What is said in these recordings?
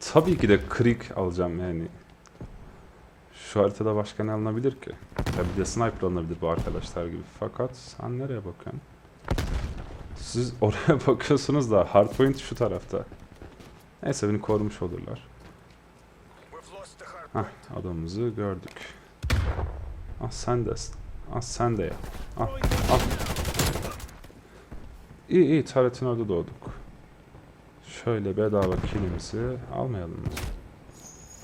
Tabii ki de Creek alacağım yani. Şu haritada başka ne alınabilir ki? Ya bir de sniper alınabilir bu arkadaşlar gibi. Fakat sen nereye bakıyorsun? Siz oraya bakıyorsunuz da hardpoint şu tarafta. Neyse beni korumuş olurlar. Hah adamımızı gördük. Ah sen de. Ah sen de ya. Ah, ah. İyi iyi taretin orada doğduk. Şöyle bedava kilimizi almayalım mı?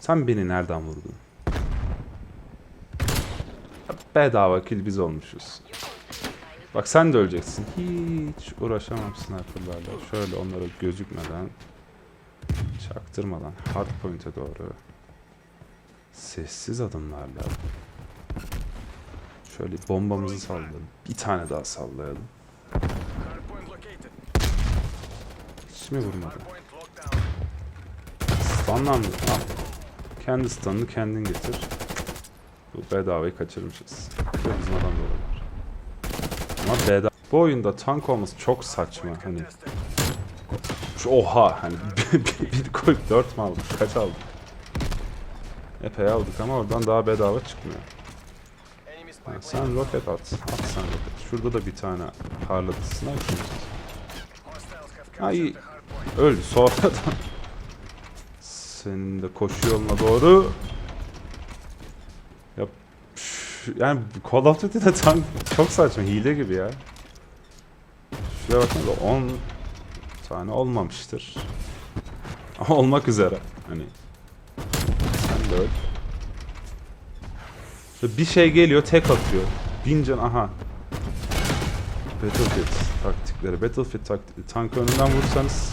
Sen beni nereden vurdun? Bedava kill biz olmuşuz. Bak sen de öleceksin. Hiç uğraşamam sniperlarla. Şöyle onlara gözükmeden, çaktırmadan hardpoint'e doğru sessiz adımlarla şöyle bombamızı sallayalım. Bir tane daha sallayalım. Mi vurmadı? Stunlandı. Al. Kendi stunını kendin getir. Bu bedavayı kaçırmışız. Bizim adam da. Ama bedava. Bu oyunda tank olması çok saçma. Hani oha hani bir, bir, bir koyup dört mü aldık? Kaç aldık? Epey aldık ama oradan daha bedava çıkmıyor. Ha, sen roket at. At sen roket. Şurada da bir tane açıyorsun. Ha iyi. Öldü sonradan. Senin de koşu yoluna doğru. Ya üf, yani Call of Duty'de tank çok saçma hile gibi ya. Şuraya bakın da 10 tane olmamıştır. Olmak üzere. Hani sen de öl. Bir şey geliyor tek atıyor. Bin can aha. Battlefield taktikleri. Battlefield taktikleri. Tank önünden vursanız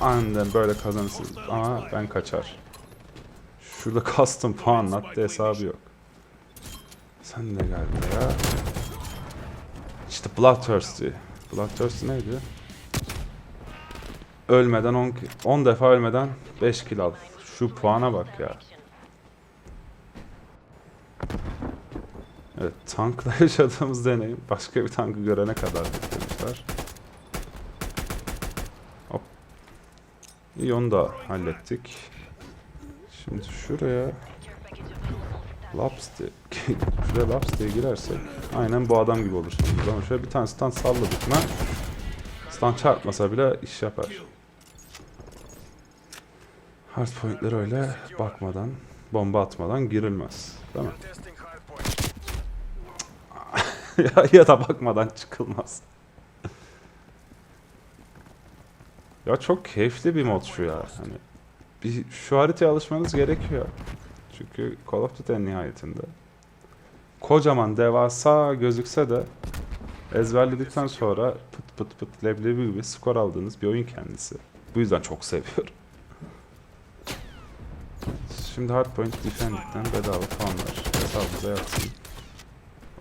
aniden böyle kazanırsınız. Ama ben kaçar. Şurada custom puan hatta hesabı yok. Sen de gel buraya. İşte Bloodthirsty. Bloodthirsty neydi? Ölmeden 10 10 defa ölmeden 5 kill al. Şu puana bak ya. Evet, tankla yaşadığımız deneyim başka bir tankı görene kadar demişler. Hop. İyi onu da hallettik. Şimdi şuraya Laps diye, şuraya Laps diye girersek aynen bu adam gibi olursunuz. Ama şöyle bir tane stand salladık mı stand çarpmasa bile iş yapar. Hardpoint'lere öyle bakmadan, bomba atmadan girilmez. Değil mi? ya da bakmadan çıkılmaz. Ya çok keyifli bir mod şu ya. Hani bir şu haritaya alışmanız gerekiyor. Çünkü Call of Duty nihayetinde. Kocaman devasa gözükse de ezberledikten sonra pıt pıt pıt leblebi gibi skor aldığınız bir oyun kendisi. Bu yüzden çok seviyorum. Şimdi Hardpoint Defended'den bedava puanlar hesabımıza yatsın.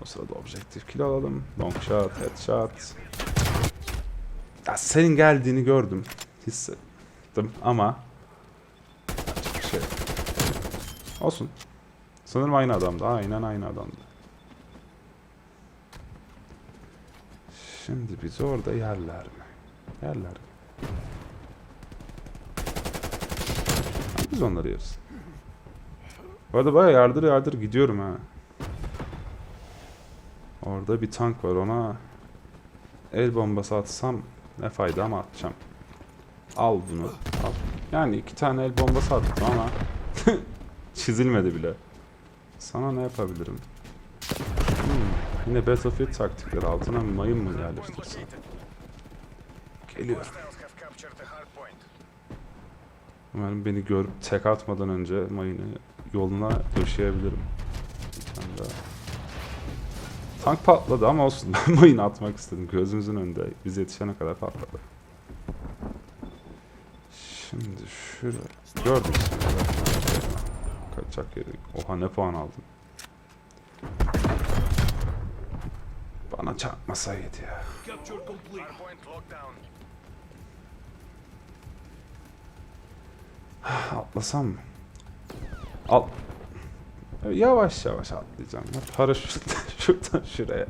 O sırada objektif kill alalım. Long shot, headshot. Ya senin geldiğini gördüm. Hissettim ama şey. Olsun. Sanırım aynı adamdı. Aynen aynı adamdı. Şimdi bizi orada yerler mi? Yerler mi? Biz onları yeriz. Bu arada baya yardır yardır gidiyorum ha. Orada bir tank var ona el bombası atsam ne fayda ama atacağım. Al bunu. Al. Yani iki tane el bombası attım ama çizilmedi bile. Sana ne yapabilirim? Hmm, yine Battlefield taktikleri altına mayın mı yerleştirsin? Geliyor. Umarım beni görüp tek atmadan önce mayını yoluna döşeyebilirim. Bir tane daha. Tank patladı ama olsun. Ben atmak istedim. Gözümüzün önünde. Biz yetişene kadar patladı. Şimdi şurada. Gördüm seni. Kaçacak yeri. Oha ne puan aldın. Bana çarpmasaydı ya. Atlasam mı? Al. Yavaş yavaş atlayacağım. Ya paraşütle şuradan şuraya.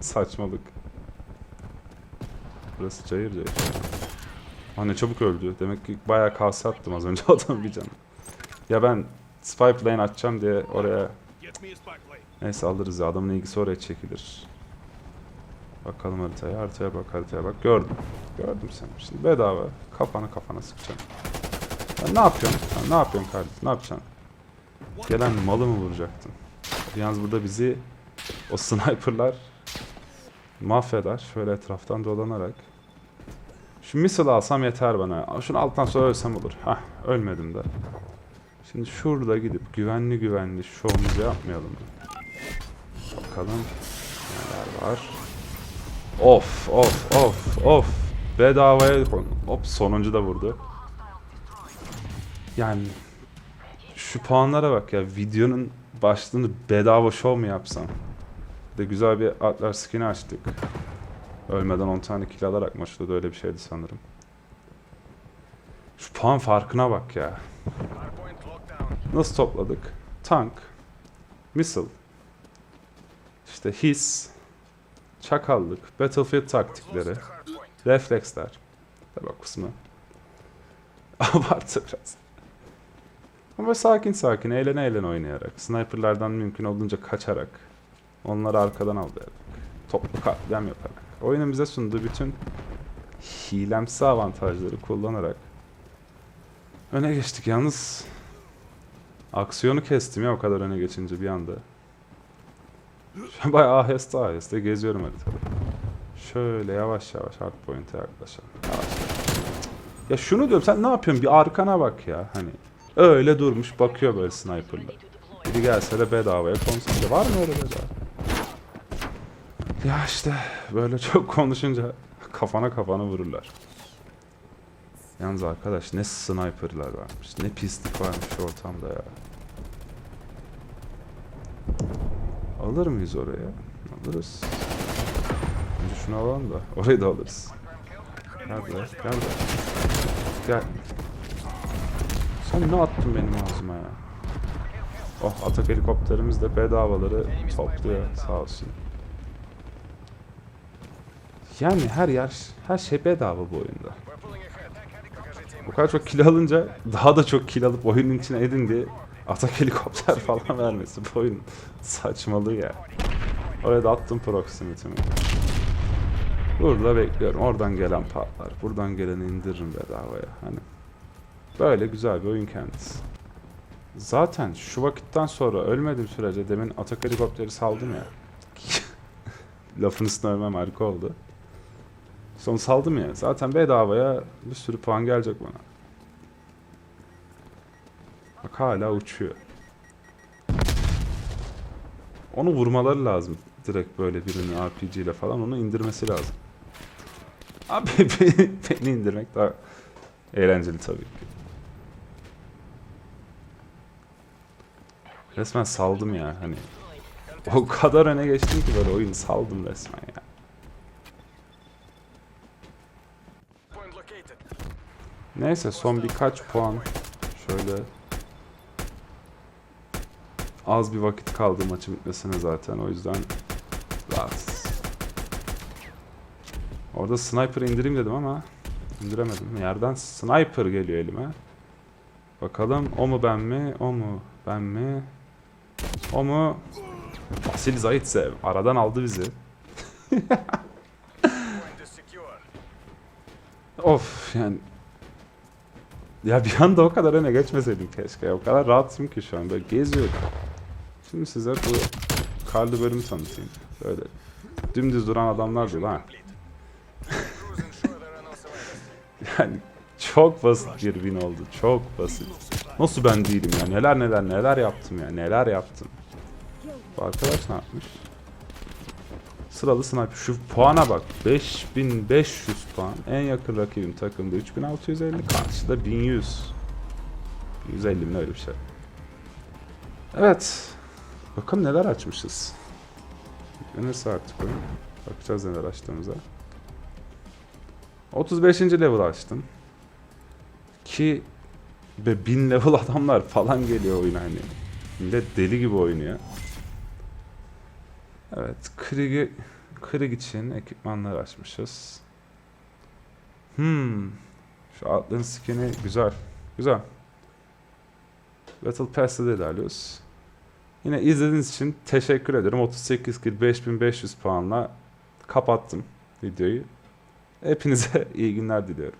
Saçmalık. Burası cayır cayır. Ah ne çabuk öldü. Demek ki bayağı kase attım az önce adam bir canı. Ya ben spy plane açacağım diye oraya neyse alırız ya adamın ilgisi oraya çekilir. Bakalım haritaya, haritaya bak, haritaya bak. Gördüm. Gördüm seni. Şimdi bedava kafana kafana sıkacağım. Sen ne yapıyorsun? Sen ne yapıyorsun kardeşim? Ne yapacaksın? Gelen malı mı vuracaktın? Yalnız burada bizi o sniperlar mahveder. Şöyle etraftan dolanarak. Şu missile alsam yeter bana. Şunu alttan sonra ölsem olur. Hah ölmedim de. Şimdi şurada gidip güvenli güvenli şovumuzu yapmayalım? Bakalım neler var. Of of of of. Bedavaya Hop sonuncu da vurdu. Yani şu puanlara bak ya. Videonun başlığını bedava show mu yapsam? Bir de güzel bir atlar skin'i açtık. Ölmeden 10 tane kill alarak maçta da öyle bir şeydi sanırım. Şu puan farkına bak ya. Nasıl topladık? Tank, missile, işte his, çakallık, battlefield taktikleri, refleksler. Tabi o kısmı. Abartı biraz. Ama sakin sakin, eğlene eğlene oynayarak, sniperlardan mümkün olduğunca kaçarak, onları arkadan avlayarak, toplu katliam yaparak, oyunun bize sunduğu bütün hilemsi avantajları kullanarak öne geçtik. Yalnız aksiyonu kestim ya o kadar öne geçince bir anda. Bayağı aheste aheste geziyorum haritada. Şöyle yavaş yavaş hardpoint'e yaklaşalım. Yavaş. Ya şunu diyorum sen ne yapıyorsun? Bir arkana bak ya hani. Öyle durmuş bakıyor böyle sniper'la. Biri gelse de bedavaya konsantre. Var mı öyle bedava? Ya işte böyle çok konuşunca kafana kafana vururlar. Yalnız arkadaş ne sniper'lar varmış. Ne pislik varmış ortamda ya. Alır mıyız oraya? Alırız. Önce şunu alalım da orayı da alırız. Gel buraya. Gel. Sen ne attın benim ağzıma ya? Oh atak helikopterimiz de bedavaları topluyor sağ olsun. Yani her yer, her şey bedava bu oyunda. Bu kadar çok kill alınca daha da çok kill alıp oyunun içine edin diye atak helikopter falan vermesi bu oyun saçmalığı ya. Oraya da attım proximity'mi. Burada bekliyorum. Oradan gelen patlar. Buradan geleni indiririm bedavaya. Hani böyle güzel bir oyun kendisi. Zaten şu vakitten sonra ölmediğim sürece demin atak helikopteri saldım ya. Lafın üstüne ölmem harika oldu. Son saldım ya. Zaten bedavaya bir sürü puan gelecek bana. Bak hala uçuyor. Onu vurmaları lazım. Direkt böyle birini RPG ile falan onu indirmesi lazım. Abi beni indirmek daha eğlenceli tabii ki. Resmen saldım ya hani. O kadar öne geçtim ki böyle oyunu saldım resmen ya. Neyse son birkaç puan şöyle az bir vakit kaldı maçın bitmesine zaten o yüzden rahatsız. Orada sniper indireyim dedim ama indiremedim. Yerden sniper geliyor elime. Bakalım o mu ben mi? O mu ben mi? Mu? Vasil Zaitsev aradan aldı bizi. Of yani ya bir anda o kadar öne geçmeseydim keşke. O kadar rahatım ki şu an böyle geziyorum. Şimdi size bu karlı bölümü tanıtayım. Böyle dümdüz duran adamlar değil ha. Yani çok basit bir win oldu. Çok basit. Nasıl ben değilim ya? Neler neler neler yaptım ya. Neler yaptım. Bu arkadaş ne yapmış? Sıralı sniper. Şu puana bak. 5500 puan. En yakın rakibim takımda 3650. Karşıda 1100. 150 mi öyle bir şey. Evet. Bakalım neler açmışız. Yüklenirse artık oyun. Bakacağız neler açtığımıza. 35. level açtım. Ki be 1000 level adamlar falan geliyor oyuna hani. Millet deli gibi oynuyor. Evet, Krieg, Krieg için ekipmanlar açmışız. Hmm. Şu atlığın skin'i güzel. Güzel. Battle Pass'te de ilerliyoruz. Yine izlediğiniz için teşekkür ederim. 38 kill 5500 puanla kapattım videoyu. Hepinize iyi günler diliyorum.